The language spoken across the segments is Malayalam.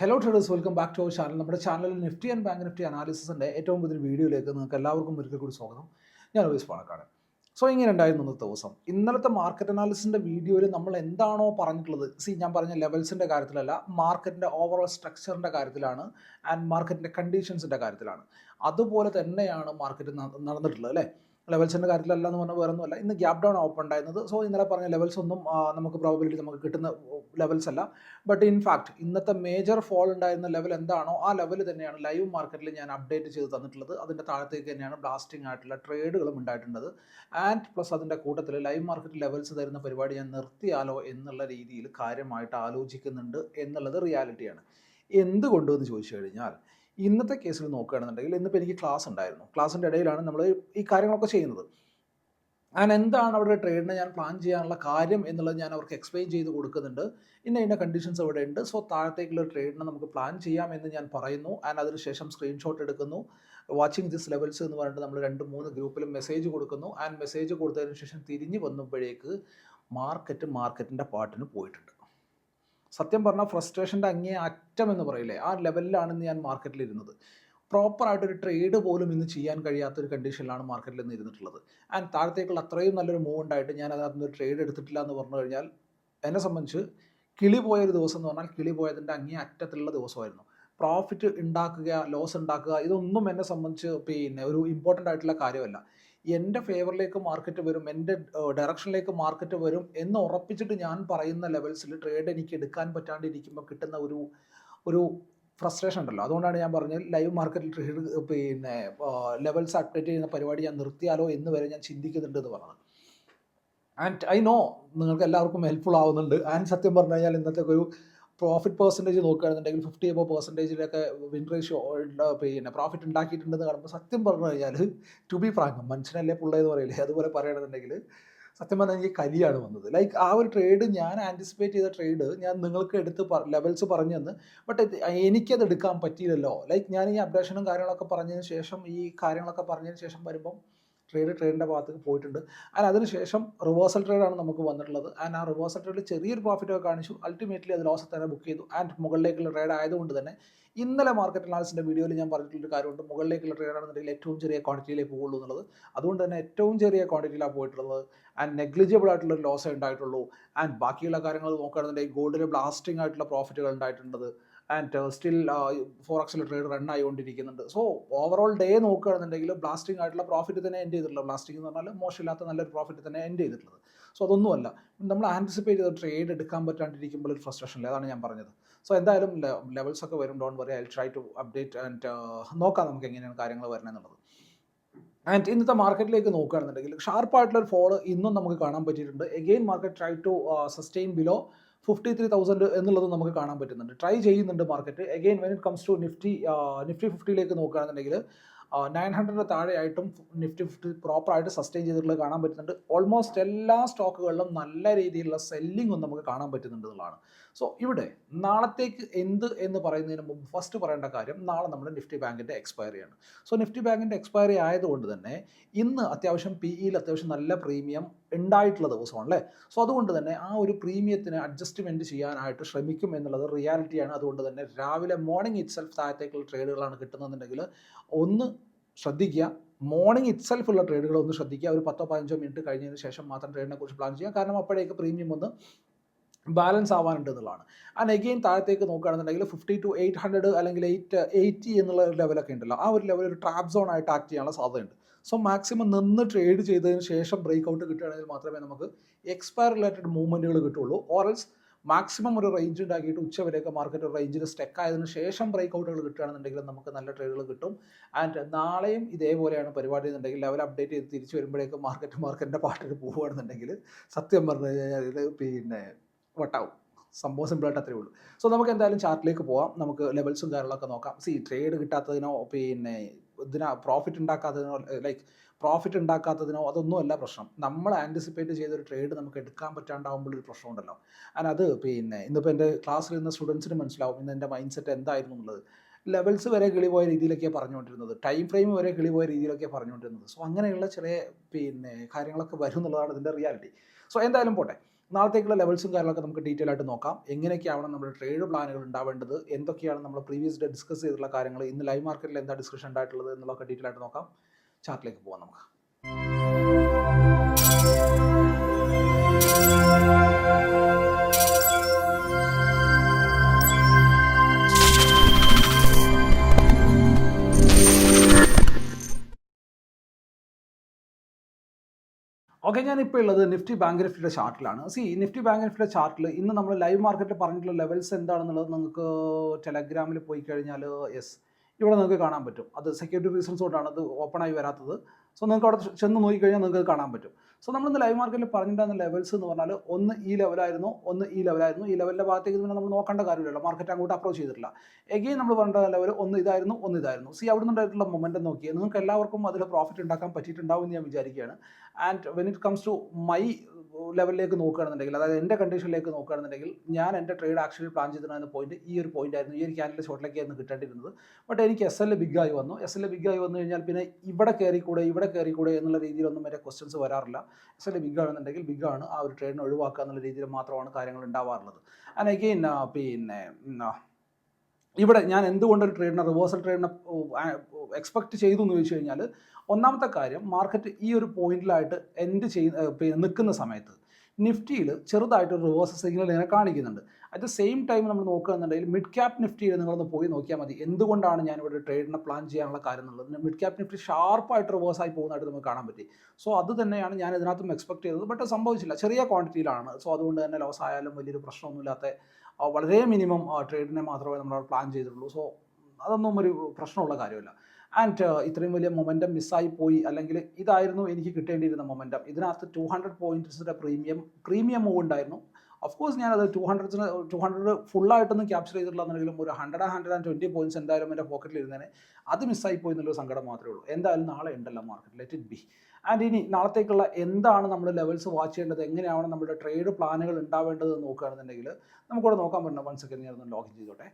Hello traders welcome back to our channel നമ്മുടെ ചാനലിൽ നിഫ്റ്റി ആൻഡ് ബാങ്ക് നിഫ്റ്റി അനാലിസിസിന്റെ ഏറ്റവും പുതിയ വീഡിയോയിലേക്ക് നിങ്ങൾക്ക് എല്ലാവർക്കും ഒരിക്കൽ കൂടി സ്വാഗതം. ഞാൻ ഉപേഷ് പാണക്കാട്. സോ ഇങ്ങനെ ഉണ്ടായിരുന്നു ഇന്നത്തെ ദിവസം. ഇന്നലത്തെ മാർക്കറ്റ് അനാലിസിന്റെ വീഡിയോയിൽ നമ്മൾ എന്താണോ പറഞ്ഞിട്ടുള്ളത് സി ഞാൻ പറഞ്ഞ ലെവൽസിന്റെ കാര്യത്തിലല്ല മാർക്കറ്റിന്റെ ഓവറോൾ സ്ട്രക്ചറിന്റെ കാര്യത്തിലാണ് ആൻഡ് മാർക്കറ്റിന്റെ കണ്ടീഷൻസിന്റെ കാര്യത്തിലാണ്. അതുപോലെ തന്നെയാണ് മാർക്കറ്റ് നടന്നിട്ടുള്ളത് അല്ലേ? ലെവൽസിന്റെ കാര്യത്തിലല്ല എന്ന് പറഞ്ഞാൽ വേറെ ഒന്നുമല്ല ഇന്ന് ഗ്യാപ് ഡൗൺ ഓപ്പൺ ഉണ്ടായിരുന്നത്. സോ ഇന്നലെ പറഞ്ഞ ലെവൽസ് ഒന്നും നമുക്ക് പ്രോബിലിറ്റി നമുക്ക് കിട്ടുന്ന ലെവൽസ് അല്ല. ബട്ട് ഇൻഫാക്ട് ഇന്നത്തെ മേജർ ഫോൾ ഉണ്ടായിരുന്ന ലെവൽ എന്താണോ ആ ലെവൽ തന്നെയാണ് ലൈവ് മാർക്കറ്റിൽ ഞാൻ അപ്ഡേറ്റ് ചെയ്ത് തന്നിട്ടുള്ളത്. അതിന്റെ താഴത്തേക്ക് തന്നെയാണ് ബ്ലാസ്റ്റിംഗ് ആയിട്ടുള്ള ട്രേഡുകളും ഉണ്ടായിട്ടുള്ളത്. ആൻഡ് പ്ലസ് അതിന്റെ കൂട്ടത്തിൽ ലൈവ് മാർക്കറ്റ് ലെവൽസ് തരുന്ന പരിപാടി ഞാൻ നിർത്തിയാലോ എന്നുള്ള രീതിയിൽ കാര്യമായിട്ട് ആലോചിക്കുന്നുണ്ട് എന്നുള്ളത് റിയാലിറ്റിയാണ് എന്തുകൊണ്ടെന്ന് ചോദിച്ചു കഴിഞ്ഞാൽ ഇന്നത്തെ കേസിൽ നോക്കുകയാണെന്നുണ്ടെങ്കിൽ ഇന്നിപ്പോൾ എനിക്ക് ക്ലാസ് ഉണ്ടായിരുന്നു. ക്ലാസ്സിന്റെ ഇടയിലാണ് നമ്മൾ ഈ കാര്യങ്ങളൊക്കെ ചെയ്യുന്നത്. ഞാൻ എന്താണ് അവിടെ ട്രേഡിനെ ഞാൻ പ്ലാൻ ചെയ്യാനുള്ള കാര്യം എന്നുള്ളത് ഞാൻ അവർക്ക് എക്സ്പ്ലെയിൻ ചെയ്ത് കൊടുക്കുന്നുണ്ട്. ഇന്ന ഇന്ന കണ്ടീഷൻസ് അവിടെ ഉണ്ട്. സോ താഴത്തേക്കുള്ള ട്രേഡിനെ നമുക്ക് പ്ലാൻ ചെയ്യാം എന്ന് ഞാൻ പറയുന്നു. ആൻഡ് അതിനുശേഷം സ്ക്രീൻഷോട്ട് എടുക്കുന്നു. വാച്ചിങ് ദിസ് ലെവൽസ് എന്ന് പറഞ്ഞിട്ട് നമ്മൾ രണ്ട് മൂന്ന് ഗ്രൂപ്പിലും മെസ്സേജ് കൊടുക്കുന്നു. ആൻഡ് മെസ്സേജ് കൊടുത്തതിന് ശേഷം തിരിഞ്ഞ് വന്നപ്പോഴേക്ക് മാർക്കറ്റ് മാർക്കറ്റിന്റെ പാട്ടിന് പോയിട്ടുണ്ട്. സത്യം പറഞ്ഞാൽ ഫ്രസ്ട്രേഷന്റെ അങ്ങേ അറ്റം എന്ന് പറയില്ലേ? ആ ലെവലിലാണ് ഞാൻ മാർക്കറ്റിൽ ഇരുന്നത്. പ്രോപ്പറായിട്ടൊരു ട്രേഡ് പോലും ഇന്ന് ചെയ്യാൻ കഴിയാത്ത ഒരു കണ്ടീഷനിലാണ് മാർക്കറ്റിൽ നിന്ന് ഇരുന്നിട്ടുള്ളത്. ആൻഡ് താഴത്തേക്കുള്ള അത്രയും നല്ലൊരു മൂവ് ഉണ്ടായിട്ട് ഞാൻ അതിനകത്ത് നിന്ന് ട്രേഡ് എടുത്തിട്ടില്ല എന്ന് പറഞ്ഞു കഴിഞ്ഞാൽ എന്നെ സംബന്ധിച്ച് കിളി പോയൊരു ദിവസം എന്ന് പറഞ്ഞാൽ കിളി പോയതിന്റെ അങ്ങേ അറ്റത്തിലുള്ള ദിവസമായിരുന്നു. പ്രോഫിറ്റ് ഉണ്ടാക്കുക ലോസ് ഉണ്ടാക്കുക ഇതൊന്നും എന്നെ സംബന്ധിച്ച് പിന്നെ ഒരു ഇമ്പോർട്ടന്റ് ആയിട്ടുള്ള കാര്യമല്ല. എന്റെ ഫേവറിലേക്ക് മാർക്കറ്റ് വരും എന്റെ ഡയറക്ഷനിലേക്ക് മാർക്കറ്റ് വരും എന്ന് ഉറപ്പിച്ചിട്ട് ഞാൻ പറയുന്ന ലെവൽസിൽ ട്രേഡ് എനിക്ക് എടുക്കാൻ പറ്റാണ്ടിരിക്കുമ്പോൾ കിട്ടുന്ന ഒരു ഒരു ഫ്രസ്ട്രേഷൻ ഉണ്ടല്ലോ. അതുകൊണ്ടാണ് ഞാൻ പറഞ്ഞത് ലൈവ് മാർക്കറ്റിൽ ട്രേഡ് പിന്നെ ലെവൽസ് അപ്ഡേറ്റ് ചെയ്യുന്ന പരിപാടി ഞാൻ നിർത്തിയാലോ എന്ന് വരെ ഞാൻ ചിന്തിക്കുന്നുണ്ട് എന്ന് പറഞ്ഞത്. ആൻഡ് ഐ നോ നിങ്ങൾക്ക് എല്ലാവർക്കും ഹെൽപ്ഫുൾ ആവുന്നുണ്ട്. ആൻഡ് സത്യം പറഞ്ഞു കഴിഞ്ഞാൽ ഇന്നത്തെ ഒരു പ്രോഫിറ്റ് പെർസെന്റേജ് നോക്കുകയാണെന്നുണ്ടെങ്കിൽ ഫിഫ്റ്റി എബോ പെർസെന്റേജിലൊക്കെ വിൻ റേഷ്യോ പിന്നെ പ്രോഫിറ്റ് ഉണ്ടാക്കിയിട്ടുണ്ടെന്ന് കാണുമ്പോൾ സത്യം പറഞ്ഞു കഴിഞ്ഞാൽ ടു ബി ഫ്രാങ്ക് മനുഷ്യനല്ലേ പുള്ളേ എന്ന് പറയില്ലേ? അതുപോലെ പറയുകയാണെന്നുണ്ടെങ്കിൽ സത്യം പറഞ്ഞാൽ എനിക്ക് കലിയാണ് വന്നത്. ലൈക്ക് ആ ഒരു ട്രേഡ് ഞാൻ ആന്റിസിപ്പേറ്റ് ചെയ്ത ട്രേഡ് ഞാൻ നിങ്ങൾക്ക് എടുത്ത് ലെവൽസ് പറഞ്ഞു തന്ന് ബട്ട് എനിക്കത് എടുക്കാൻ പറ്റിയില്ലല്ലോ. ലൈക്ക് ഞാൻ ഈ അപ്ഡേഷനും കാര്യങ്ങളൊക്കെ പറഞ്ഞതിന് ശേഷം ഈ കാര്യങ്ങളൊക്കെ പറഞ്ഞതിന് ശേഷം വരുമ്പം ട്രേഡ് ട്രേഡിന്റെ ഭാഗത്തേക്ക് പോയിട്ടുണ്ട്. ആൻഡ് അതിനുശേഷം റിവേഴ്സൽ ട്രേഡാണ് നമുക്ക് വന്നിട്ടുള്ളത്. ആൻഡ് ആ റിവേഴ്സൽ ട്രേഡിൽ ചെറിയൊരു പ്രോഫിറ്റ് ഒക്കെ കാണിച്ചു. അൾട്ടിമേറ്റ്ലി അത് ലോസ് തന്നെ ബുക്ക് ചെയ്തു. ആൻഡ് മുകളിലേക്കുള്ള ട്രേഡ് ആയതുകൊണ്ട് തന്നെ ഇന്നലെ മാർക്കറ്റ് അനാലിസിന്റെ വീഡിയോയിൽ ഞാൻ പറഞ്ഞിട്ടുള്ളൊരു കാര്യമുണ്ട്. മുകളിലേക്കുള്ള ട്രേഡ് ആണെന്നുണ്ടെങ്കിൽ ഏറ്റവും ചെറിയ ക്വാണ്ടിറ്റിയിലേ പോകുള്ളൂ എന്നുള്ളത്. അതുകൊണ്ട് തന്നെ ഏറ്റവും ചെറിയ ക്വാണ്ടിറ്റിയിലാണ് പോയിട്ടുള്ളത്. ആൻഡ് നെഗ്ലിജിബിൾ ആയിട്ടുള്ള ലോസേ ഉണ്ടായിട്ടുള്ളൂ. ആൻഡ് ബാക്കിയുള്ള കാര്യങ്ങൾ നോക്കുകയാണെന്നുണ്ടെങ്കിൽ ഗോൾഡിൽ ബ്ലാസ്റ്റിംഗ് ആയിട്ടുള്ള പ്രോഫിറ്റുകൾ ഉണ്ടായിട്ടുണ്ട്. ആൻഡ് സ്റ്റിൽ ഫോർ എക്സിൽ ട്രേഡ് റൺ ആയിക്കൊണ്ടിരിക്കുന്നുണ്ട്. സോ ഓവറോൾ ഡേ നോക്കുകയാണെന്നുണ്ടെങ്കിൽ ബ്ലാസ്റ്റിംഗ് ആയിട്ടുള്ള പ്രോഫിറ്റ് തന്നെ എൻഡ് ചെയ്തിട്ടുള്ളത്. ബ്ലാസ്റ്റിംഗ് എന്ന് പറഞ്ഞാൽ മോശമില്ലാത്ത നല്ലൊരു പ്രോഫിറ്റ് തന്നെ എൻഡ് ചെയ്തിട്ടുള്ളത്. സോ അതൊന്നുമല്ല. നമ്മൾ ആന്റിസിപ്പേറ്റ് ചെയ്ത ട്രേഡ് എടുക്കാൻ പറ്റാണ്ടിരിക്കുമ്പോൾ ഒരു ഫ്രസ്ട്രേഷൻ അതാണ് ഞാൻ പറഞ്ഞത്. സോ എന്തായാലും ലെവൽസ് ഒക്കെ വരും. Don't worry I try to update and നോക്കാം നമുക്ക് എങ്ങനെയാണ് കാര്യങ്ങൾ വരണമെന്നുള്ളത് ആൻഡ് ഇന്നത്തെ മാർക്കറ്റിലേക്ക് നോക്കുകയാണെന്നുണ്ടെങ്കിൽ ഷാർപ്പായിട്ടുള്ള ഒരു ഫോൾ ഇന്നും നമുക്ക് കാണാൻ പറ്റിയിട്ടുണ്ട്. Again market try to sustain below fifty three thousand എന്നുള്ളത് നമുക്ക് കാണാൻ പറ്റുന്നുണ്ട്. ട്രൈ ചെയ്യുന്നുണ്ട് market again when it comes to Nifty Nifty ഫിഫ്റ്റിയിലേക്ക് നോക്കുകയാണെന്നുണ്ടെങ്കിൽ നയൻ ഹൺഡ്രഡിന് താഴെയായിട്ടും നിഫ്റ്റി ഫിഫ്റ്റി പ്രോപ്പറായിട്ട് സസ്റ്റെയിൻ ചെയ്തിട്ടുള്ളത് കാണാൻ പറ്റുന്നുണ്ട്. ഓൾമോസ്റ്റ് എല്ലാ സ്റ്റോക്കുകളിലും നല്ല രീതിയിലുള്ള സെല്ലിംഗ് നമുക്ക് കാണാൻ പറ്റുന്നുണ്ട് എന്നുള്ളതാണ്. സോ ഇവിടെ നാളത്തേക്ക് എന്ത് എന്ന് പറയുന്നതിന് മുമ്പ് ഫസ്റ്റ് പറയേണ്ട കാര്യം നാളെ നമ്മുടെ നിഫ്റ്റി ബാങ്കിന്റെ എക്സ്പയറി ആണ്. സോ നിഫ്റ്റി ബാങ്കിന്റെ എക്സ്പയറി ആയതുകൊണ്ട് തന്നെ ഇന്ന് അത്യാവശ്യം പി ഇയിൽ അത്യാവശ്യം നല്ല പ്രീമിയം ഉണ്ടായിട്ടുള്ള ദിവസമാണല്ലേ സോ അതുകൊണ്ട് തന്നെ ആ ഒരു പ്രീമിയത്തിന് അഡ്ജസ്റ്റ്മെന്റ് ചെയ്യാനായിട്ട് ശ്രമിക്കും എന്നുള്ളത് റിയാലിറ്റിയാണ് അതുകൊണ്ട് തന്നെ രാവിലെ മോർണിംഗ് ഇറ്റ് സെൽഫ് താഴത്തേക്കുള്ള ട്രേഡുകളാണ് കിട്ടുന്നതെന്നുണ്ടെങ്കിൽ ഒന്ന് ശ്രദ്ധിക്കുക. മോർണിംഗ് ഇറ്റ് സെൽഫ് ഉള്ള ട്രേഡുകൾ ഒന്ന് ശ്രദ്ധിക്കുക. ഒരു പത്തോ പതിനഞ്ചോ മിനിറ്റ് കഴിഞ്ഞതിന് ശേഷം മാത്രം ട്രേഡിനെ കുറിച്ച് പ്ലാൻ ചെയ്യുക. കാരണം അപ്പോഴേക്ക് പ്രീമിയം ഒന്ന് ബാലൻസ് ആവാനുണ്ട് എന്നുള്ളതാണ്. ആൻഡ് എഗെയിൻ താഴത്തേക്ക് നോക്കുകയാണെന്നുണ്ടെങ്കിൽ ഫിഫ്റ്റി ടു എയ്റ്റ് ഹൺഡ്രഡ് അല്ലെങ്കിൽ എയ്റ്റ് എയ്റ്റി എന്നുള്ള ഒരു ലെവലൊക്കെ ഉണ്ടല്ലോ. ആ ഒരു ലെവൽ ഒരു ട്രാപ്പ് സോൺ ആയിട്ട് ആക്ട് ചെയ്യാനുള്ള സാധ്യതയുണ്ട്. സോ മാക്സിമം നിന്ന് ട്രേഡ് ചെയ്തതിന് ശേഷം ബ്രേക്ക് ഔട്ട് കിട്ടുകയാണെങ്കിൽ മാത്രമേ നമുക്ക് എക്സ്പയർ റിലേറ്റഡ് മൂവ്മെന്റുകൾ കിട്ടുള്ളൂ ഓറൽസ് മാക്സിമം ഒരു റേഞ്ച് ഉണ്ടാക്കിയിട്ട് ഉച്ചവരെയൊക്കെ മാർക്കറ്റ് ഒരു റേഞ്ചിൽ സ്റ്റെക്ക് ആയതിനു ശേഷം ബ്രേക്ക് ഔട്ടുകൾ കിട്ടുകയാണെന്നുണ്ടെങ്കിൽ നമുക്ക് നല്ല ട്രേഡുകൾ കിട്ടും. ആൻഡ് നാളെയും ഇതേപോലെയാണ് പരിപാടി എന്നുണ്ടെങ്കിൽ ലെവൽ അപ്ഡേറ്റ് ചെയ്ത് തിരിച്ചു വരുമ്പോഴേക്കും മാർക്കറ്റ് മാർക്കറ്റിന്റെ പാട്ടിൽ പോവുകയാണെന്നുണ്ടെങ്കിൽ സത്യം പറഞ്ഞു കഴിഞ്ഞാൽ ഇത് പിന്നെ വട്ടാവും. സംഭവം സിമ്പിളായിട്ട് അത്രേ ഉള്ളൂ. സോ നമുക്ക് എന്തായാലും ചാർട്ടിലേക്ക് പോവാം. നമുക്ക് ലെവൽസും കാര്യങ്ങളൊക്കെ നോക്കാം. സി ട്രേഡ് കിട്ടാത്തതിനോ പിന്നെ ഇതിനാ പ്രോഫിറ്റ് ഉണ്ടാക്കാത്തതിനോ ലൈക്ക് പ്രോഫിറ്റ് ഉണ്ടാക്കാത്തതിനോ അതൊന്നുമല്ല പ്രശ്നം. നമ്മൾ ആന്റിസിപ്പേറ്റ് ചെയ്തൊരു ട്രേഡ് നമുക്ക് എടുക്കാൻ പറ്റാണ്ടാവുമ്പോൾ ഒരു പ്രശ്നമുണ്ടല്ലോ അത് പിന്നെ ഇന്നിപ്പോൾ എന്റെ ക്ലാസ്സിൽ നിന്ന് സ്റ്റുഡൻസിന് മനസ്സിലാവും ഇന്ന് എന്റെ മൈൻഡ് സെറ്റ് എന്തായിരുന്നു എന്നുള്ളത്. ലെവൽസ് വരെ കിളി പോയ രീതിയിലൊക്കെയാണ് പറഞ്ഞുകൊണ്ടിരുന്നത്. ടൈം ഫ്രെയിം വരെ കിളി പോയ രീതിയിലൊക്കെയാണ് പറഞ്ഞുകൊണ്ടിരുന്നത്. സോ അങ്ങനെയുള്ള ചെറിയ പിന്നെ കാര്യങ്ങളൊക്കെ വരും എന്നുള്ളതാണ് ഇതിന്റെ റിയാലിറ്റി സോ എന്തായാലും പോട്ടെ. നാളത്തേക്കുള്ള ലെവൽസും കാര്യങ്ങളൊക്കെ നമുക്ക് ഡീറ്റെയിൽ ആയിട്ട് നോക്കാം. എങ്ങനെയൊക്കെയാണ് നമ്മുടെ ട്രേഡ് പ്ലാനുകൾ ഉണ്ടാവേണ്ടത്? എന്തൊക്കെയാണ് നമ്മൾ പ്രീവിയസ് ഡേ ഡിസ്കസ് ചെയ്തിട്ടുള്ള കാര്യങ്ങൾ? ഇന്ന് ലൈവ് മാർക്കറ്റിൽ എന്താ ഡിസ്കഷൻ ഉണ്ടായിട്ടുള്ളത്? എന്നുള്ളതൊക്കെ ഡീറ്റെയിൽ ആയിട്ട് നോക്കാം. ചാർട്ടിലേക്ക് പോകാം നമുക്ക്. ഓക്കെ ഞാനിപ്പോൾ ഉള്ളത് നിഫ്റ്റി ബാങ്ക് നിഫ്റ്റിയുടെ ചാർട്ടിലാണ് സി നിഫ്റ്റി ബാങ്ക് നിഫ്റ്റിയുടെ ചാർട്ടിൽ ഇന്ന് നമ്മൾ ലൈവ് മാർക്കറ്റിൽ പറഞ്ഞിട്ടുള്ള ലെവൽസ് എന്താണെന്നുള്ളത് നിങ്ങൾക്ക് ടെലഗ്രാമിൽ പോയി കഴിഞ്ഞാൽ യെസ് ഇവിടെ നിങ്ങൾക്ക് കാണാൻ പറ്റും. അത് സെക്യൂരിറ്റി റീസൺസ് കൊണ്ടാണ് അത് ഓപ്പൺ ആയി വരാത്തത്. സോ നിങ്ങൾക്ക് അവിടെ ചെന്ന് നോക്കിക്കഴിഞ്ഞാൽ നിങ്ങൾക്ക് കാണാൻ പറ്റും. സോ നമ്മൾ ഇന്ന് ലൈവ് മാർക്കറ്റിൽ പറഞ്ഞിട്ടുണ്ടായിരുന്ന ലെവൽസ് എന്ന് പറഞ്ഞാൽ ഒന്ന് ഈ ലെവലായിരുന്നു ഒന്ന് ഈ ലെവലായിരുന്നു ഈ ലെവലിന്റെ ഭാഗത്തേക്ക് പിന്നെ നമ്മൾ നോക്കേണ്ട കാര്യമില്ലല്ലോ. മാർക്കറ്റ് അങ്ങോട്ട് അപ്രോച്ച് ചെയ്തിട്ടില്ല. എഗെയിൻ നമ്മൾ പറഞ്ഞ ലെവൽ ഒന്ന് ഇതായിരുന്നു ഒന്ന് ഇതായിരുന്നു. സി അവിടെ നിന്നുണ്ടായിട്ടുള്ള മൊമെന്റം നോക്കിയാൽ നിങ്ങൾക്ക് എല്ലാവർക്കും അതിൽ പ്രോഫിറ്റ് ഉണ്ടാക്കാൻ പറ്റിയിട്ടുണ്ടാവും എന്ന് ഞാൻ വിചാരിക്കുകയാണ്. And when it comes to my ലെവലിലേക്ക് നോക്കുകയാണെന്നുണ്ടെങ്കിൽ അതായത് എന്റെ കണ്ടീഷനിലേക്ക് നോക്കുകയാണെന്നുണ്ടെങ്കിൽ ഞാൻ എന്റെ ട്രേഡ് ആക്ച്വലി പ്ലാൻ ചെയ്തിരുന്ന പോയിന്റ് ഈ ഒരു പോയിന്റ് ആയിരുന്നു. ഈ ഒരു ക്യാൻഡിൽ ഷോട്ടിലേക്കായിരുന്നു കിട്ടേണ്ടിരുന്നത്. ബട്ട് എനിക്ക് എസ് എൽ ബിഗ് ആയി വന്നു. എസ് എൽ ബിഗ് ആയി വന്നു കഴിഞ്ഞാൽ പിന്നെ ഇവിടെ കയറിക്കൂടെ ഇവിടെ കയറിക്കൂടെ എന്നുള്ള രീതിയിലൊന്നും വരെ ക്വസ്റ്റ്യൻസ് വരാറില്ല. എസ് എൽ ബിഗ് ആണ്. ആ ഒരു ട്രേഡിനെ ഒഴിവാക്കുക എന്നുള്ള രീതിയിൽ മാത്രമാണ് കാര്യങ്ങൾ ഉണ്ടാവാറുള്ളത്. ആൻഡ് പിന്നെ ഇവിടെ ഞാൻ എന്തുകൊണ്ട് ഒരു ട്രേഡിനെ റിവേഴ്സൽ ട്രേഡിനെ എക്സ്പെക്ട് ചെയ്തു എന്ന് ചോദിച്ചു കഴിഞ്ഞാൽ ഒന്നാമത്തെ കാര്യം മാർക്കറ്റ് ഈ ഒരു പോയിന്റിലായിട്ട് എൻഡ് ചെയ് നിൽക്കുന്ന സമയത്ത് നിഫ്റ്റിയിൽ ചെറുതായിട്ട് ഒരു റിവേഴ്സൽ സിഗ്നൽ ഇങ്ങനെ കാണിക്കുന്നുണ്ട്. അറ്റ് ദ സെയിം ടൈം നമ്മൾ നോക്കുകയാണെന്നുണ്ടെങ്കിൽ മിഡ് ക്യാപ് നിഫ്റ്റിയിൽ നിങ്ങളൊന്ന് പോയി നോക്കിയാൽ മതി. എന്തുകൊണ്ടാണ് ഞാൻ ഇവിടെ ട്രേഡിനെ പ്ലാൻ ചെയ്യാനുള്ള കാര്യം എന്നുള്ളത്? മിഡ് ക്യാപ് നിഫ്റ്റി ഷാർപ്പായിട്ട് റിവേഴ്സായി പോകുന്നതായിട്ട് നമുക്ക് കാണാൻ പറ്റി. സോ അത് തന്നെയാണ് ഞാൻ ഇതിനകത്തും എക്സ്പെക്ട് ചെയ്തത്. ബട്ട് സംഭവിച്ചില്ല. ചെറിയ ക്വാണ്ടിറ്റിയിലാണ് സോ അതുകൊണ്ട് തന്നെ ലോസ് ആയാലും വലിയൊരു പ്രശ്നമൊന്നുമില്ലാത്ത വളരെ മിനിമം ട്രേഡിനെ മാത്രമേ നമ്മൾ പ്ലാൻ ചെയ്തിട്ടുള്ളൂ. സോ അതൊന്നും ഒരു പ്രശ്നമുള്ള കാര്യമല്ല. ആൻഡ് ഇത്രയും വലിയ മൊമെന്റം മിസ്സായി പോയി. അല്ലെങ്കിൽ ഇതായിരുന്നു എനിക്ക് കിട്ടേണ്ടിയിരുന്ന മൊമെന്റം ഇതിനകത്ത് ടു ഹൺഡ്രഡ് പോയിന്റ്സിന്റെ പ്രീമിയം പ്രീമിയം മൂവ് ഉണ്ടായിരുന്നു. ഓഫ് കോഴ്സ് ഞാനത് ടു ഹൺഡ്രഡ്സിന് ടു ഹൺഡ്രഡ് ഫുള്ളായിട്ടൊന്നും ക്യാപ്ചർ ചെയ്തിട്ടില്ലെന്നുണ്ടെങ്കിലും ഒരു hundred hundred and twenty points എന്തായാലും എന്റെ പോക്കറ്റിൽ ഇരുന്നേനെ അത് മിസ്സായി പോയി എന്നുള്ളൊരു സങ്കടം മാത്രമേ ഉള്ളൂ. എന്തായാലും നാളെ ഉണ്ടല്ലോ market let it be and ഇനി നാളത്തേക്കുള്ള എന്താണ് നമ്മൾ ലെവൽസ് വാച്ച് ചെയ്യേണ്ടത്? എങ്ങനെയാണ് നമ്മുടെ ട്രേഡ് പ്ലാനുകൾ ഉണ്ടാവേണ്ടത് എന്ന് നോക്കുകയാണെന്നുണ്ടെങ്കിൽ നമുക്കിവിടെ നോക്കാൻ പറ്റുന്ന വൺ സെക്കൻഡ് ഞാൻ ഒന്ന് ലോഗിൻ ചെയ്തോട്ടെ.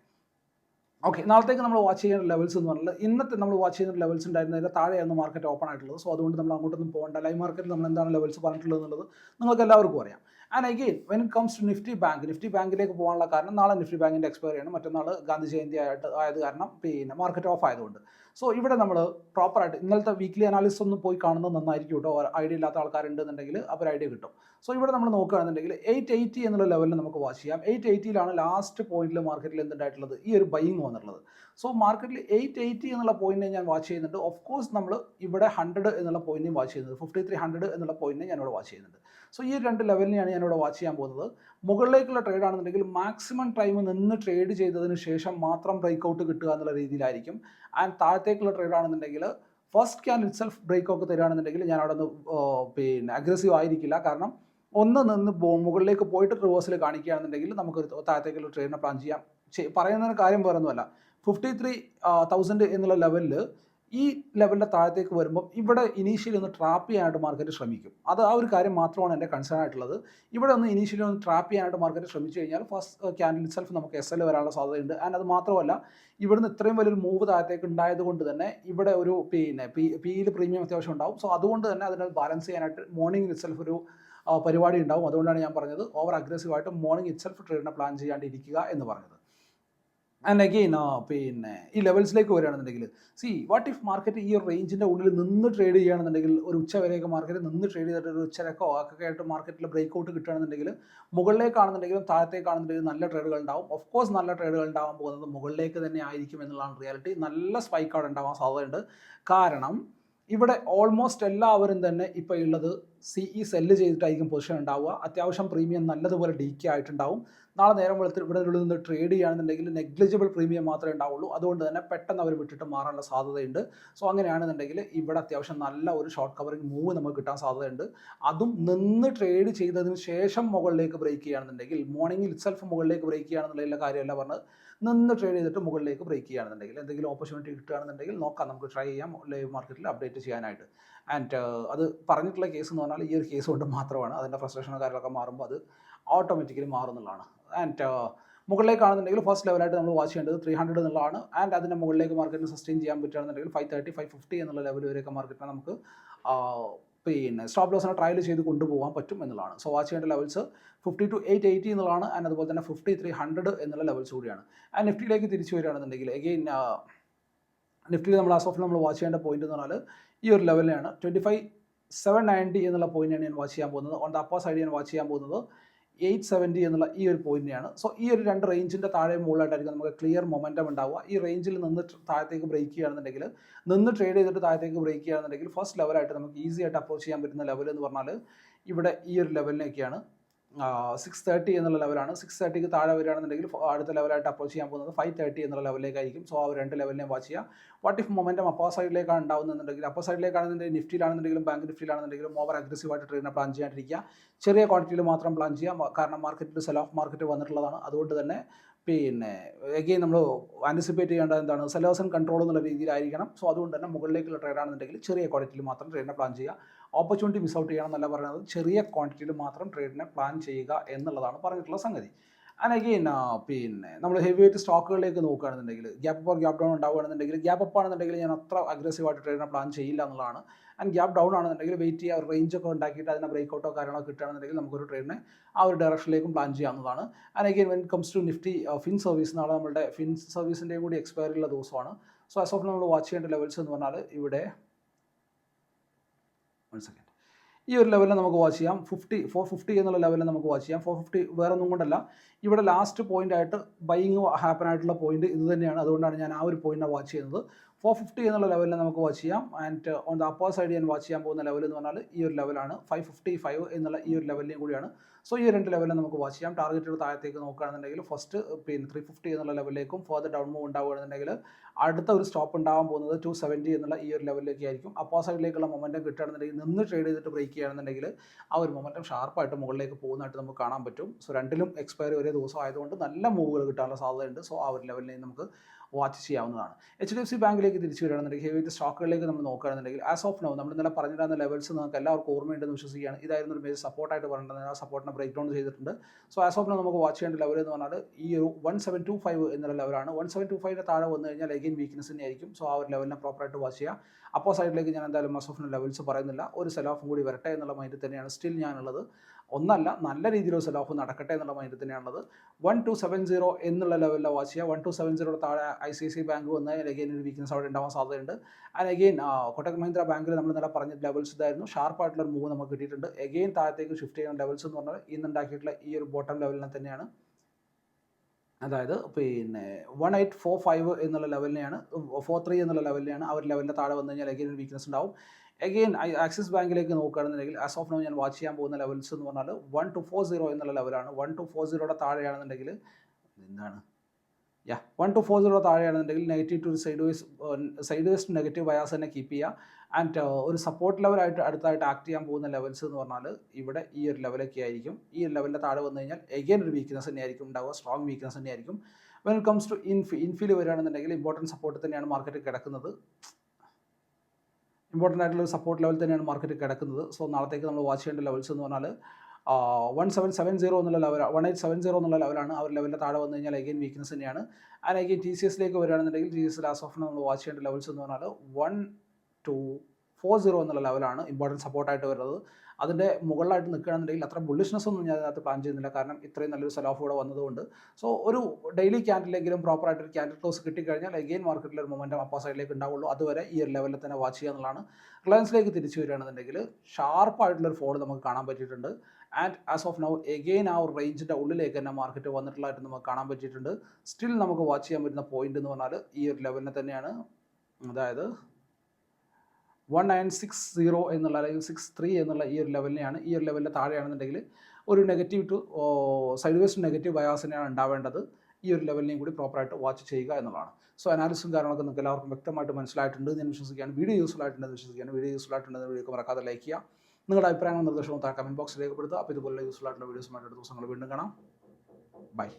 ഓക്കെ നാളത്തേക്ക് നമ്മൾ വാച്ച് ചെയ്യേണ്ട ലെവൽസ് എന്ന് പറഞ്ഞാൽ ഇന്നത്തെ നമ്മൾ വാച്ച് ചെയ്യുന്ന ലെവൽസ് ഉണ്ടായിരുന്നതിന്റെ താഴെയായിരുന്നു മാർക്കറ്റ് ഓപ്പൺ ആയിട്ടുള്ളത്. സോ അതുകൊണ്ട് നമ്മൾ അങ്ങോട്ടൊന്നും പോകേണ്ട. ലൈവ് മാർക്കറ്റിൽ നമ്മൾ എന്താണ് ലെവൽസ് പറഞ്ഞിട്ടുള്ളത് എന്നുള്ളത് നിങ്ങൾക്ക് എല്ലാവർക്കും അറിയാം. And again when it comes to Nifty bank Nifty ബാങ്കിലേക്ക് പോകാനുള്ള കാരണം നാളെ നിഫ്റ്റി ബാങ്കിന്റെ എക്സ്പയറി ആണ്. മറ്റന്നാൾ ഗാന്ധി ജയന്തി ആയിട്ട് ആയത് കാരണം പിന്നെ മാർക്കറ്റ് ഓഫ് ആയതുകൊണ്ട്. സോ ഇവിടെ നമ്മൾ പ്രോപ്പറായിട്ട് ഇന്നലത്തെ വീക്ക്ലി അനാലിസിസ് ഒന്ന് പോയി കാണുന്നത് നന്നായിരിക്കും കേട്ടോ ഐഡിയ ഇല്ലാത്ത ആൾക്കാരുണ്ടെന്നുണ്ടെങ്കിൽ അവർ ഐഡിയ കിട്ടും. സോ ഇവിടെ നമ്മൾ നോക്കുകയാണെന്നുണ്ടെങ്കിൽ എയ്റ്റ് എയ്റ്റി എന്നുള്ള ലെവലിൽ നമുക്ക് വാച്ച് ചെയ്യാം. എയ്റ്റ് എയ്റ്റിയിലാണ് ലാസ്റ്റ് പോയിന്റിൽ മാർക്കറ്റിൽ എന്തുണ്ടായിട്ടുള്ളത്? ഈ ഒരു ബൈങ് വന്നിട്ടുള്ളത്. സോ മാർക്കറ്റിൽ എയ്റ്റ് എയ്റ്റി എന്നുള്ള പോയിന്റിനെ ഞാൻ വാച്ച് ചെയ്യുന്നുണ്ട്. ഓഫ് കോഴ്സ് നമ്മൾ ഇവിടെ ഹൺഡ്രഡ് എന്നുള്ള പോയിന്റിനെയും വാച്ച് ചെയ്യുന്നത്. ഫിഫ്റ്റി ത്രീ ഹൺഡ്രഡ് എന്നുള്ള പോയിന്റിനെ ഞാൻ ഇവിടെ വാച്ച് ചെയ്യുന്നുണ്ട്. സോ ഈ രണ്ട് ലെവലിനെയാണ് ഞാൻ ഇവിടെ വാച്ച് ചെയ്യാൻ പോകുന്നത്. മുകളിലേക്കുള്ള ട്രേഡ് ആണെന്നുണ്ടെങ്കിൽ മാക്സിമം ടൈം നിന്ന് ട്രേഡ് ചെയ്തതിന് ശേഷം മാത്രം ബ്രേക്ക് ഔട്ട് കിട്ടുക എന്നുള്ള രീതിയിലായിരിക്കും. ആൻഡ് താഴത്തേക്കുള്ള ട്രേഡ് ആണെന്നുണ്ടെങ്കിൽ first can it self break out തരികയാണെന്നുണ്ടെങ്കിൽ ഞാൻ അവിടെ നിന്ന് പിന്നെ അഗ്രസീവ് ആയിരിക്കില്ല. കാരണം ഒന്ന് നിന്ന് മുകളിലേക്ക് പോയിട്ട് റിവേഴ്സിൽ കാണിക്കുകയാണെന്നുണ്ടെങ്കിൽ നമുക്ക് താഴത്തേക്കുള്ള ട്രേഡിനെ പ്ലാൻ ചെയ്യാം. പറയുന്നതിന് കാര്യം വേറൊന്നുമല്ല. ഫിഫ്റ്റി ത്രീ തൗസൻഡ് എന്നുള്ള ലെവലിൽ ഈ ലെവലിന്റെ താഴത്തേക്ക് വരുമ്പം ഇവിടെ ഇനീഷ്യലി ഒന്ന് ട്രാപ്പ് ചെയ്യാനായിട്ട് മാർക്കറ്റ് ശ്രമിക്കും. അത് ആ ഒരു കാര്യം മാത്രമാണ് എന്റെ കൺസേൺ ആയിട്ടുള്ളത്. ഇവിടെ ഒന്ന് ഇനീഷ്യലി ഒന്ന് ട്രാപ്പ് ചെയ്യാനായിട്ട് മാർക്കറ്റ് ശ്രമിച്ചു കഴിഞ്ഞാൽ ഫസ്റ്റ് ക്യാൻഡിൽ സെൽഫ് നമുക്ക് എസ് എൽ വരാനുള്ള സാധ്യതയുണ്ട്. ആൻഡ് അത് മാത്രമല്ല ഇവിടുന്ന് ഇത്രയും വലിയൊരു മൂവ് താഴത്തേക്ക് ഉണ്ടായത് കൊണ്ട് തന്നെ ഇവിടെ ഒരു പിന്നെ പി പിയിൽ പ്രീമിയം അത്യാവശ്യം ഉണ്ടാവും. സോ അതുകൊണ്ട് തന്നെ അതിനെ ബാലൻസ് ചെയ്യാനായിട്ട് മോർണിംഗ് ഇറ്റ്സെൽഫ് ഒരു പരിപാടി ഉണ്ടാവും. അതുകൊണ്ടാണ് ഞാൻ പറഞ്ഞത് ഓവർ അഗ്രസീവായിട്ട് മോർണിംഗ് ഇറ്റ്സെൽഫ് ട്രേഡിനെ പ്ലാൻ ചെയ്യാണ്ടിരിക്കുക എന്ന് പറഞ്ഞത്. ആൻഡ് അഗെയിൻ ആ പിന്നെ ഈ ലെവൽസിലേക്ക് വരികയാണെന്നുണ്ടെങ്കിൽ സി വാട്ട് ഇഫ് മാർക്കറ്റ് ഈ ഒരു റേഞ്ചിന്റെ ഉള്ളിൽ നിന്ന് ട്രേഡ് ചെയ്യുകയാണെന്നുണ്ടെങ്കിൽ ഒരു ഉച്ച വരെയൊക്കെ മാർക്കറ്റ് നിന്ന് ട്രേഡ് ചെയ്തിട്ട് ഒരു ഉച്ചരക്കോ ഒക്കെ ആയിട്ട് മാർക്കറ്റിൽ ബ്രേക്ക് ഔട്ട് കിട്ടുകയാണെന്നുണ്ടെങ്കിൽ മുകളിലേക്കാണെന്നുണ്ടെങ്കിലും താഴത്തേക്കാണെന്നുണ്ടെങ്കിലും നല്ല ട്രേഡുകൾ ഉണ്ടാവും. ഓഫ് കോഴ്സ് നല്ല ട്രേഡുകൾ ഉണ്ടാവാൻ പോകുന്നത് മുകളിലേക്ക് തന്നെ ആയിരിക്കും എന്നുള്ളതാണ് റിയാലിറ്റി നല്ല സ്പൈക്ക് അവിടെ ഉണ്ടാവാൻ സാധ്യതയുണ്ട്. കാരണം ഇവിടെ ഓൾമോസ്റ്റ് എല്ലാവരും തന്നെ ഇപ്പോൾ ഉള്ളത് സി ഇ സെല്ല് ചെയ്തിട്ടായിരിക്കും പൊസിഷൻ ഉണ്ടാവുക. അത്യാവശ്യം പ്രീമിയം നല്ലതുപോലെ ഡീക്കി ആയിട്ടുണ്ടാവും. നാളെ നേരം വെളുത്ത് ഇവിടെ നിന്ന് ട്രേഡ് ചെയ്യുകയാണെന്നുണ്ടെങ്കിൽ നെഗ്ലിജിബിൾ പ്രീമിയം മാത്രമേ ഉണ്ടാവുള്ളൂ. അതുകൊണ്ട് തന്നെ പെട്ടെന്ന് അവർ വിട്ടിട്ട് മാറാനുള്ള സാധ്യതയുണ്ട്. സോ അങ്ങനെയാണെന്നുണ്ടെങ്കിൽ ഇവിടെ അത്യാവശ്യം നല്ല ഒരു ഷോർട്ട് കവറിംഗ് മൂവ് നമുക്ക് കിട്ടാൻ സാധ്യതയുണ്ട്. അതും നിന്ന് ട്രേഡ് ചെയ്തതിന് ശേഷം മുകളിലേക്ക് ബ്രേക്ക് ചെയ്യുകയാണെന്നുണ്ടെങ്കിൽ മോർണിംഗിൽ ഇറ്റ്സെൽഫ് മുകളിലേക്ക് ബ്രേക്ക് ചെയ്യുകയാണെന്നുള്ള കാര്യമല്ല പറഞ്ഞത്. നിന്ന് ട്രേഡ് ചെയ്തിട്ട് മുകളിലേക്ക് ബ്രേക്ക് ചെയ്യുകയാണെന്നുണ്ടെങ്കിൽ എന്തെങ്കിലും ഓപ്പർച്യൂണിറ്റി കിട്ടുകയാണെന്നുണ്ടെങ്കിൽ നോക്കാം നമുക്ക് ട്രൈ ചെയ്യാം ലൈവ് മാർക്കറ്റിൽ അപ്ഡേറ്റ് ചെയ്യാനായിട്ട്. ആൻഡ് അത് പറഞ്ഞിട്ടുള്ള കേസ് എന്ന് പറഞ്ഞാൽ ഈ ഒരു കേസ് കൊണ്ട് മാത്രമാണ്. അതിന്റെ ഫ്രസ്ട്രേഷനോ കാര്യങ്ങളൊക്കെ മാറുമ്പോൾ അത് ഓട്ടോമാറ്റിക്കലി മാറുന്നുള്ളതാണ് ആൻഡ് മുകളിലേക്ക് ആണെന്നുണ്ടെങ്കിൽ ഫസ്റ്റ് ലെവലായിട്ട് നമ്മൾ വാച്ച് ചെയ്യേണ്ടത് ത്രീ ഹൺഡ്രഡ് എന്നുള്ളതാണ്. ആൻഡ് അതിന്റെ മുകളിലേക്ക് മാർക്കറ്റിന് സസ്റ്റെയിൻ ചെയ്യാൻ പറ്റുകയാണെന്നുണ്ടെങ്കിൽ ഫൈവ് തേർട്ടി ഫൈവ് ഫിഫ്റ്റി എന്നുള്ള ലെവൽ വരെയൊക്കെ മാർക്കറ്റിനെ നമുക്ക് പിന്നെ സ്റ്റോപ്പ് ലോസിനെ ട്രയൽ ചെയ്ത് കൊണ്ടുപോകാൻ പറ്റും എന്നുള്ളതാണ്. സോ വാച്ച് ചെയ്യേണ്ട levels fifty two eight eighty എന്നുള്ളതാണ്. ആൻഡ് അതുപോലെ തന്നെ ഫിഫ്റ്റി ത്രീ ഹൺഡ്രഡ് എന്നുള്ള ലെവൽസ് കൂടിയാണ്. ആൻഡ് നിഫ്റ്റിയിലേക്ക് തിരിച്ചു വരികയാണെന്നുണ്ടെങ്കിൽ എഗെയിൻ നിഫ്റ്റിയിൽ നമ്മൾ ആസ് ഓഫ് നമ്മൾ വാച്ച് ചെയ്യേണ്ട പോയിന്റ് എന്ന് പറഞ്ഞാൽ ഈ ഒരു ലെവലിലാണ് ട്വന്റി ഫൈവ് സെവൻ നയന്റി എന്നുള്ള പോയിന്റാണ് ഞാൻ വാച്ച് ചെയ്യാൻ പോകുന്നത്. ഓൺ ദ അപ്പർ സൈഡ് ഞാൻ വാച്ച് ചെയ്യാൻ പോകുന്നത്. എയ്റ്റ് സെവന്റി എന്നുള്ള ഈ ഒരു പോയിന്റിനെയാണ് സോ ഈ ഒരു രണ്ട് റേഞ്ചിന്റെ താഴെ മുകളിലായിട്ടായിരിക്കും നമുക്ക് ക്ലിയർ മൊമെന്റം ഉണ്ടാവുക. ഈ റേഞ്ചിൽ നിന്ന് താഴത്തേക്ക് ബ്രേക്ക് ചെയ്യുകയാണെന്നുണ്ടെങ്കിൽ നിന്ന് ട്രേഡ് ചെയ്തിട്ട് താഴത്തേക്ക് ബ്രേക്ക് ചെയ്യുകയാണെന്നുണ്ടെങ്കിൽ ഫസ്റ്റ് ലെവലായിട്ട് നമുക്ക് ഈസി ആയിട്ട് അപ്രോച്ച് ചെയ്യാൻ പറ്റുന്ന ലെവൽ എന്ന് പറഞ്ഞാൽ ഇവിടെ ഈ ഒരു ലെവലിനൊക്കെയാണ് സിക്സ് തേർട്ടി എന്നുള്ള ലെവലാണ് സിക്സ് തേർട്ടിക്ക് താഴെ വരികയാണെന്നുണ്ടെങ്കിൽ അടുത്ത ലെവലായിട്ട് അപ്രോച്ച് ചെയ്യാൻ പോകുന്നത് ഫൈവ് തേർട്ടി എന്നുള്ള ലെവലിലേക്കായിരിക്കും സോ ആ രണ്ട് ലെവലിനെ വാച്ച് ചെയ്യുക. വാട്ട് ഇഫ് മൊമെന്റം അപ്പോ സൈഡിലേക്കാണ് ഉണ്ടാകുന്നുണ്ടെങ്കിൽ അപ്പോ സൈഡിലേക്കാണെന്നുണ്ടെങ്കിൽ നിഫ്റ്റിയിലാണെന്നുണ്ടെങ്കിലും ബാങ്ക് നിഫ്റ്റിയിലാണെന്നുണ്ടെങ്കിലും ഓവർ അഗ്രസീവായിട്ട് ട്രേഡിനെ പ്ലാൻ ചെയ്യാണ്ടിരിക്കുക. ചെറിയ ക്വാണ്ടിറ്റിയിൽ മാത്രം പ്ലാൻ ചെയ്യാം കാരണം മാർക്കറ്റിൽ സെൽ ഓഫ് മാർക്കറ്റ് വന്നിട്ടുള്ളതാണ്. അതുകൊണ്ട് തന്നെ പിന്നെ എഗെയിൻ നമ്മൾ ആന്റിസിപ്പേറ്റ് ചെയ്യേണ്ടത് എന്താണ്? സെലോസൻ കൺട്രോൾ എന്നുള്ള രീതിയിലായിരിക്കണം. സോ അതുകൊണ്ട് തന്നെ മുകളിലേക്കുള്ള ട്രേഡ് ആണെന്നുണ്ടെങ്കിൽ ചെറിയ ക്വാണ്ടിറ്റിയിൽ മാത്രം ട്രേഡിനെ പ്ലാൻ ചെയ്യുക. ഓപ്പർച്യൂണിറ്റി മിസ് ഔട്ട് ചെയ്യണം എന്നല്ല പറയുന്നത്. ചെറിയ ക്വാണ്ടിറ്റിയിൽ മാത്രം ട്രേഡിനെ പ്ലാൻ ചെയ്യുക എന്നുള്ളതാണ് പറഞ്ഞിട്ടുള്ള സംഗതി. ആൻഡ് അഗെയിൻ പിന്നെ നമ്മൾ ഹെവി വെയിറ്റ് സ്റ്റോക്കുകളിലേക്ക് നോക്കുകയാണെന്നുണ്ടെങ്കിൽ ഗ്യാപ്പ് അപ്പോൾ ഗ്യാപ്പ് ഡൗൺ ഉണ്ടാവുകയാണെന്നുണ്ടെങ്കിൽ ഗ്യാപ്പ് അപ്പ് ആണെന്നുണ്ടെങ്കിൽ ഞാൻ അത്ര അഗ്രസീവായിട്ട് ട്രേഡിനെ പ്ലാൻ ചെയ്യില്ല എന്നുള്ളതാണ്. ആൻഡ് ഗ്യാപ്പ് ഡൗൺ ആണെന്നുണ്ടെങ്കിൽ വെയിറ്റ് ചെയ്യുക ഒരു റേഞ്ച് ഒക്കെ ഉണ്ടാക്കിയിട്ട് അതിനെ ബ്രേക്കൗട്ടോ കാര്യങ്ങളോ കിട്ടുകയാണെന്നുണ്ടെങ്കിൽ നമുക്കൊരു ട്രേഡിനെ ആ ഒരു ഡയറക്ഷനിലേക്കും പ്ലാൻ ചെയ്യാവുന്നതാണ്. And again when comes to Nifty fin service നാളെ നമ്മുടെ ഫിൻ സർവീസിന്റെയും കൂടി എക്സ്പയറി ഉള്ള ദിവസമാണ്. സോ ആസ് ഓഫ് നമ്മൾ വാച്ച് ചെയ്യേണ്ട ലെവൽസ് എന്ന് പറഞ്ഞാൽ ഇവിടെ വൺ സെക്കൻഡ് ഈ ഒരു ലെവലിൽ നമുക്ക് വാച്ച് ചെയ്യാം. ഫിഫ്റ്റി ഫോർ ഫിഫ്റ്റി എന്നുള്ള ലെവലിൽ നമുക്ക് വാച്ച് ചെയ്യാം. ഫോർ ഫിഫ്റ്റി വേറെ ഒന്നും കൊണ്ടല്ല. ഇവിടെ ലാസ്റ്റ് പോയിന്റ് ആയിട്ട് ബൈയിങ് ഹാപ്പൻ ആയിട്ടുള്ള പോയിന്റ് ഇത് തന്നെയാണ്. അതുകൊണ്ടാണ് ഞാൻ ആ ഒരു പോയിന്റിനെ വാച്ച് ചെയ്യുന്നത്. ഫോർ ഫിഫ്റ്റി എന്നുള്ള ലെവലിൽ നമുക്ക് വാച്ച് ചെയ്യാം. And on the upper side ഞാൻ വാച്ച് ചെയ്യാൻ പോകുന്ന ലെവൽ എന്ന് പറഞ്ഞാൽ ഈ ഒരു ലെവലാണ് ഫൈവ് ഫിഫ്റ്റി ഫൈവ് എന്നുള്ള ഈ ഒരു ലെവലിനെയും കൂടിയാണ്. സോ ഈ രണ്ട് ലെവലിൽ നമുക്ക് വാച്ച് ചെയ്യാം. ടാർഗറ്റുകൾ താഴത്തേക്ക് നോക്കുകയാണെന്നുണ്ടെങ്കിൽ ഫസ്റ്റ് പിന്നെ ത്രീ ഫിഫ്റ്റി എന്നുള്ള ലെവലിലേക്കും ഫർദർ ഡൗൺ മൂവ് ഉണ്ടാവുകയാണെന്നുണ്ടെങ്കിൽ അടുത്ത ഒരു സ്റ്റോപ്പ് ഉണ്ടാവാൻ പോകുന്നത് ടു സെവന്റി എന്നുള്ള ഈ ഒരു ലെവലിലേക്ക് ആയിരിക്കും അപ്പോൾ സൈഡിലേക്കുള്ള മൊമെന്റം കിട്ടുകയാണെന്നുണ്ടെങ്കിൽ നിന്ന് ട്രേഡ് ചെയ്തിട്ട് ബ്രേക്ക് ചെയ്യുകയാണെന്നുണ്ടെങ്കിൽ ആ ഒരു മൊമെന്റം ഷാർപ്പായിട്ട് മുകളിലേക്ക് പോകുന്നതായിട്ട് നമുക്ക് കാണാൻ പറ്റും. സോ രണ്ടിലും എക്സ്പയറി ഒരേ ദിവസം ആയതുകൊണ്ട് നല്ല മൂവുകൾ കിട്ടാനുള്ള സാധ്യതയുണ്ട്. സോ ആ ഒരു ലെവലിലേക്ക് നമുക്ക് വാച്ച് ചെയ്യാവുന്നതാണ്. എച്ച് ഡി എഫ് സി ബാങ്കിലേക്ക് തിരിച്ചു വരികയാണെന്നുണ്ടെങ്കിൽ ഹെവി സ്റ്റോക്കുകളിലേക്ക് നമ്മൾ നോക്കുകയാണെന്നുണ്ടെങ്കിൽ ആസ് ഓഫ് നോ നമ്മൾ ഇന്നലെ പറഞ്ഞിരുന്ന ലെവൽസ് നമുക്ക് എല്ലാവർക്കും ഓർമ്മയുണ്ടെന്ന് വിശ്വസിക്കുകയാണ്. ഇതായിരുന്നു ഒരു മേജർ സപ്പോർട്ടായിട്ട് പറഞ്ഞിട്ടുണ്ട് ആ സപ്പോർട്ടിനെ ബ്രേക്ക് ഡൗൺ ചെയ്തിട്ടുണ്ട്. സോ ആസ് ഓഫ് നോ നമുക്ക് വാച്ച് ചെയ്യേണ്ട ലെവൽ എന്ന് പറഞ്ഞാൽ ഈ ഒരു വൺ സെവൻ ടു ഫൈവ് എന്നുള്ള ലെവലാണ് വൺ സെവൻ ടു ഫൈവിന് താഴെ വന്നു കഴിഞ്ഞാൽ എഗെയിൻ വീക്ക്നെസ് തന്നെയായിരിക്കും. സോ ആ ഒരു ലെവലിനെ പ്രോപ്പറായിട്ട് വാച്ച് ചെയ്യുക. അപ്പോൾ സൈഡിലേക്ക് ഞാൻ എന്തായാലും മസോഫിന്റെ ലെവൽസ് പറയുന്നില്ല. ഒരു സെൽ ഓഫും കൂടി വരട്ടെ എന്നുള്ള മൈൻഡിൽ തന്നെയാണ് സ്റ്റിൽ ഞാനുള്ളത്. ഒന്നല്ല നല്ല രീതിയിൽ സെൽ ഓഫ് നടക്കട്ടെ എന്നുള്ള മൈൻഡ് തന്നെയാണുള്ളത്. വൺ ടു സെവൻ സീറോ എന്നുള്ള ലെവലിലെ വാച്ച് ചെയ്യുക വൺ ടു സെവൻ സീറോയുടെ താഴെ ഐ സി സി ബാങ്ക് വന്ന് അഗെയിൻ ഒരു വീക്ക്നെസ് അവിടെ ഉണ്ടാവാൻ സാധ്യതയുണ്ട്. ആൻഡ് അഗെയിൻ കൊട്ടക് മഹീന്ദ്ര ബാങ്കിൽ നമ്മൾ ഇന്നലെ പറഞ്ഞ ലെവൽസ് ഇതായിരുന്നു. ഷാർപ്പായിട്ടുള്ള ഒരു മൂവ് നമുക്ക് കിട്ടിയിട്ടുണ്ട്. അഗെയിൻ താഴത്തേക്ക് ഷിഫ്റ്റ് ചെയ്യുന്ന ലെവൽസ് എന്ന് പറഞ്ഞാൽ ഇന്ന് ഉണ്ടാക്കിയിട്ടുള്ള ഈ ഒരു ബോട്ടം ലെവലിനെ തന്നെയാണ്. അതായത് പിന്നെ വൺ എയ്റ്റ് ഫോർ ഫൈവ് എന്നുള്ള ലെവലിനെയാണ് ഫോർ ത്രീ എന്നുള്ള ലെവലിനെയാണ് ആ ഒരു ലെവലിന്റെ താഴെ വന്നു കഴിഞ്ഞാൽ അഗെയിൻ ഒരു വീക്ക്നെസ് ഉണ്ടാവും. അഗെയിൻ ആക്സിസ് ബാങ്കിലേക്ക് നോക്കുകയാണെന്നുണ്ടെങ്കിൽ ആസ് ഓഫ് നോ ഞാൻ വാച്ച് ചെയ്യാൻ പോകുന്ന ലെവൽസ് എന്ന് പറഞ്ഞാൽ വൺ ടു ഫോർ സീറോ എന്നുള്ള ലെവലാണ് വൺ ടു ഫോർ സീറോയുടെ താഴെയാണെന്നുണ്ടെങ്കിൽ എന്താണ്? Yeah one two four zero താഴെയാണെന്നുണ്ടെങ്കിൽ negative to sideways sideways negative bias തന്നെ കീപ്പ് ചെയ്യുക. ആൻഡ് ഒരു സപ്പോർട്ട് ലെവലായിട്ട് അടുത്തായിട്ട് ആക്ട് ചെയ്യാൻ പോകുന്ന ലെവൽസ് എന്ന് പറഞ്ഞാൽ ഇവിടെ ഈ ഒരു ലെവലൊക്കെ ആയിരിക്കും. ഈ ഒരു ലെവലിന്റെ താഴെ വന്നു കഴിഞ്ഞാൽ എഗെയിൻ ഒരു വീക്ക്നെസ് തന്നെയായിരിക്കും ഉണ്ടാവുക സ്ട്രോങ് വീക്ക്നെസ് തന്നെയായിരിക്കും വെൻ കംസ് ടു ഇൻഫി ഇൻഫിൽ വരികയാണെന്നുണ്ടെങ്കിൽ ഇമ്പോർട്ടന്റ് സപ്പോർട്ട് തന്നെയാണ് മാർക്കറ്റ് കിടക്കുന്നത്. ഇമ്പോർട്ടന്റ് ആയിട്ടുള്ള സപ്പോർട്ട് ലെവൽ തന്നെയാണ് മാർക്കറ്റ് കിടക്കുന്നത്. സോ നാളത്തേക്ക് നമ്മൾ വാച്ച് ചെയ്യേണ്ട ലെവൽസ് എന്ന് പറഞ്ഞാൽ വൺ സെവൻ സെവൻ സീറോ എന്നുള്ള level one eight seven zero എന്നുള്ള ലെവലാണ് ആ ഒരു ലെവലിന്റെ താഴെ വന്നു കഴിഞ്ഞാൽ അഗെയിൻ വീക്ക്നെസ് തന്നെയാണ്. ആൻഡ് അഗെയിൻ ടി സി എസിലേക്ക് വരികയാണെന്നുണ്ടെങ്കിൽ T C S last of നമ്മൾ വാച്ച് ചെയ്യേണ്ട ലെവൽസ് എന്ന് പറഞ്ഞാൽ വൺ ടു ഫോർ സീറോ എന്നുള്ള ലെവലാണ് ഇമ്പോർട്ടന്റ് സപ്പോർട്ടായിട്ട് വരുന്നത്. അതിന്റെ മുകളിലായിട്ട് നിൽക്കുകയാണെന്നുണ്ടെങ്കിൽ അത്ര ബുള്ളിഷ്നെസ് ഒന്നും ഞാൻ അതിനകത്ത് പ്ലാൻ ചെയ്യുന്നില്ല. കാരണം ഇത്രയും നല്ലൊരു സെൽ ഓഫ് കൂടെ വന്നതുകൊണ്ട്. സോ ഒരു ഡെയിലി ക്യാൻഡിലെങ്കിലും പ്രോപ്പറായിട്ട് ഒരു ക്യാൻഡിൽ ക്ലോസ് കിട്ടിക്കഴിഞ്ഞാൽ അഗെയിൻ മാർക്കറ്റിൽ ഒരു മൊമെന്റം അപ്പാ സൈഡിലേക്ക് ഉണ്ടാവുള്ളൂ. അതുവരെ ഈ ഒരു ലെവലിൽ തന്നെ വാച്ച് ചെയ്യുക എന്നുള്ളതാണ്. റിലയൻസിലേക്ക് തിരിച്ചു വരികയാണെന്നുണ്ടെങ്കിൽ ഷാർപ്പായിട്ടുള്ളൊരു ഫോൾ നമുക്ക് കാണാൻ പറ്റിയിട്ടുണ്ട്. And as of now again ആ ഒരു റേഞ്ചിന്റെ ഉള്ളിലേക്ക് തന്നെ മാർക്കറ്റ് വന്നിട്ടുള്ളതായിട്ട് നമുക്ക് കാണാൻ പറ്റിയിട്ടുണ്ട്. സ്റ്റിൽ നമുക്ക് വാച്ച് ചെയ്യാൻ പറ്റുന്ന പോയിന്റ് എന്ന് പറഞ്ഞാൽ ഈ ഒരു ലെവലിനെ തന്നെയാണ്. അതായത് വൺ നയൻ സിക്സ് സീറോ എന്നുള്ള അല്ലെങ്കിൽ സിക്സ് ത്രീ എന്നുള്ള ഈ ഒരു ലെവലിനെയാണ് ഈ ഒരു ലെവലിന്റെ താഴെയാണെന്നുണ്ടെങ്കിൽ ഒരു negative to side waste negative ബയാസിനെയാണ് ഉണ്ടാവേണ്ടത്. ഈ ഒരു ലെവലിനെയും കൂടി പ്രോപ്പറായിട്ട് വാച്ച് ചെയ്യുക എന്നുള്ളതാണ്. സോ അനാലിസും കാര്യങ്ങളൊക്കെ നിങ്ങൾക്ക് എല്ലാവർക്കും വ്യക്തമായിട്ട് മനസ്സിലായിട്ടുണ്ട് ഞാൻ വിശ്വസിക്കുകയാണ്. വീഡിയോ യൂസ്ഫുൾ ആയിട്ടുണ്ടെന്ന് വിശ്വസിക്കുകയാണ്. വീഡിയോ യൂസ്ഫുൾ ആയിട്ടുണ്ടെന്ന് വീഡിയോ മറക്കാതെ ലൈക്ക് ചെയ്യുക. നിങ്ങളുടെ അഭിപ്രായങ്ങളും നിർദ്ദേശവും താഴെ കമന്റ് ബോക്സിൽ രേഖപ്പെടുത്തുക. അപ്പോൾ ഇതുപോലെ യൂസ്ഫുൾ ആയിട്ടുള്ള വീഡിയോസുമായിട്ട് ദിവസങ്ങൾ വീണ്ടും കാണാം. ബൈ